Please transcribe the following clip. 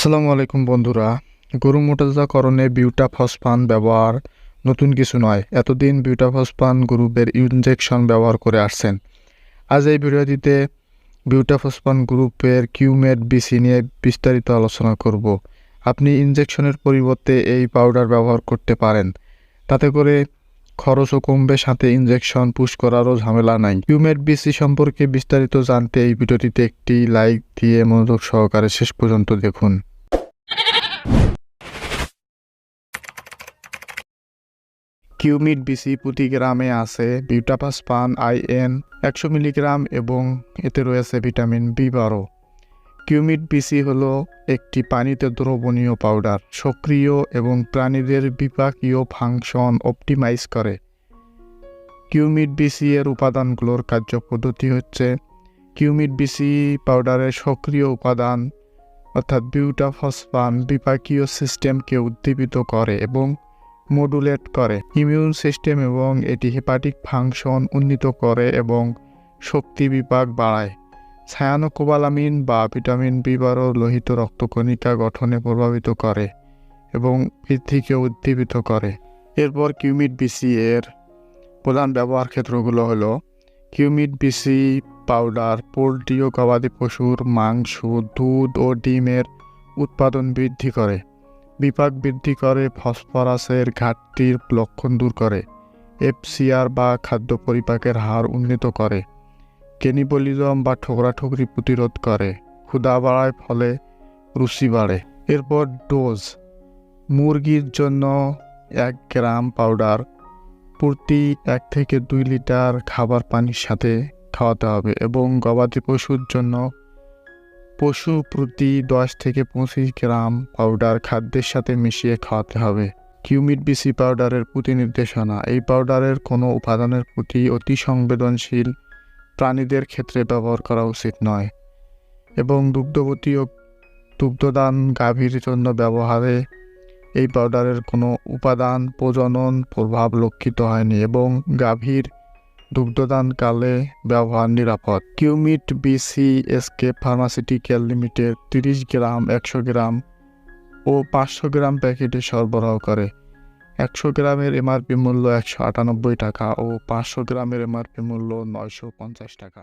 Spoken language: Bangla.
আসসালামু আলাইকুম বন্ধুরা। গরু মোটাজাকরণে বিউটাফসফান ব্যবহার নতুন কিছু নয়। এতদিন বিউটা বিউটাফসফান গ্রুপের ইনজেকশন ব্যবহার করে আসছেন। আজ এই ভিডিওটিতে বিউটাফসফান গ্রুপের কিউমেট বিসি নিয়ে বিস্তারিত আলোচনা করব। আপনি ইনজেকশনের পরিবর্তে এই পাউডার ব্যবহার করতে পারেন। তাতে করে খরচও কমবে, সাথে ইনজেকশন পুশ করারও ঝামেলা নাই। কিউমেট বিসি সম্পর্কে বিস্তারিত জানতে এই ভিডিওটিতে একটি লাইক দিয়ে মনোযোগ সহকারে শেষ পর্যন্ত দেখুন। কিউমিট বিসি প্রতি গ্রামে আছে বিউটাপাস পান, আইএন একশো মিলিগ্রাম এবং এতে রয়েছে ভিটামিন বি বারো। কিউমিট বিসি হলো একটি পানিতে দ্রবণীয় পাউডার, সক্রিয় এবং প্রাণীদের বিপাকীয় ফাংশন অপটিমাইজ করে। কিউমিট বিসি এর উপাদানগুলোর কার্য পদ্ধতি হচ্ছে কিউমিট বিসি পাউডারের সক্রিয় উপাদান অর্থাৎ বিউটাফসফান বিপাকীয় সিস্টেমকে উদ্দীপিত করে এবং মডুলেট করে। ইমিউন সিস্টেম এবং এটি হেপাটিক ফাংশন উন্নীত করে এবং শক্তি বিপাক বাড়ায়। ছায়ানোকোবালামিন বা ভিটামিন বি বারো লোহিত রক্তকণিকা গঠনে প্রভাবিত করে এবং বৃদ্ধিকে উদ্দীপিত করে। এরপর কিউমিট বিসি এর প্রধান ব্যবহার ক্ষেত্রগুলো হলো কিউমিট বিসি পাউডার পোলট্রি ও গবাদি পশুর মাংস, দুধ ও ডিমের উৎপাদন বৃদ্ধি করে। বিপাক বৃদ্ধি করে, ফসফরাসের ঘাটতির লক্ষণ দূর করে, এফসিআর বা খাদ্য পরিপাকের হার উন্নীত করে, কেনিবলিজম বা ঠোকরাঠুকরি প্রতিরোধ করে, ক্ষুধা বাড়ায় ফলে রুচি বাড়ে। এরপর ডোজ, মুরগির জন্য এক গ্রাম পাউডার প্রতি এক থেকে দুই লিটার খাবার পানির সাথে খাওয়াতে হবে এবং গবাদি পশুর জন্য পশু প্রতি দশ থেকে পঁচিশ গ্রাম পাউডার খাদ্যের সাথে মিশিয়ে খাওয়াতে হবে। কিউমিট বিসি পাউডারের প্রতি নির্দেশনা এই পাউডারের কোনো উপাদানের প্রতি অতি সংবেদনশীল প্রাণীদের ক্ষেত্রে ব্যবহার করা উচিত নয় এবং দুগ্ধবতী ও দুগ্ধদান গাভীর জন্য ব্যবহারে এই পাউডারের কোনো উপাদান প্রজনন প্রভাব লক্ষিত হয়নি এবং গাভীর দুগ্ধদানকালে ব্যবহার নিরাপদ। কিউমিট বিসি এসকে ফার্মাসিউটিক্যাল লিমিটেড তিরিশ গ্রাম, একশো গ্রাম ও পাঁচশো গ্রাম প্যাকেটে সরবরাহ করে। একশো গ্রামের এমআরপি মূল্য একশো আটানব্বই টাকা ও পাঁচশো গ্রামের এমআরপি মূল্য নয়শো পঞ্চাশ টাকা।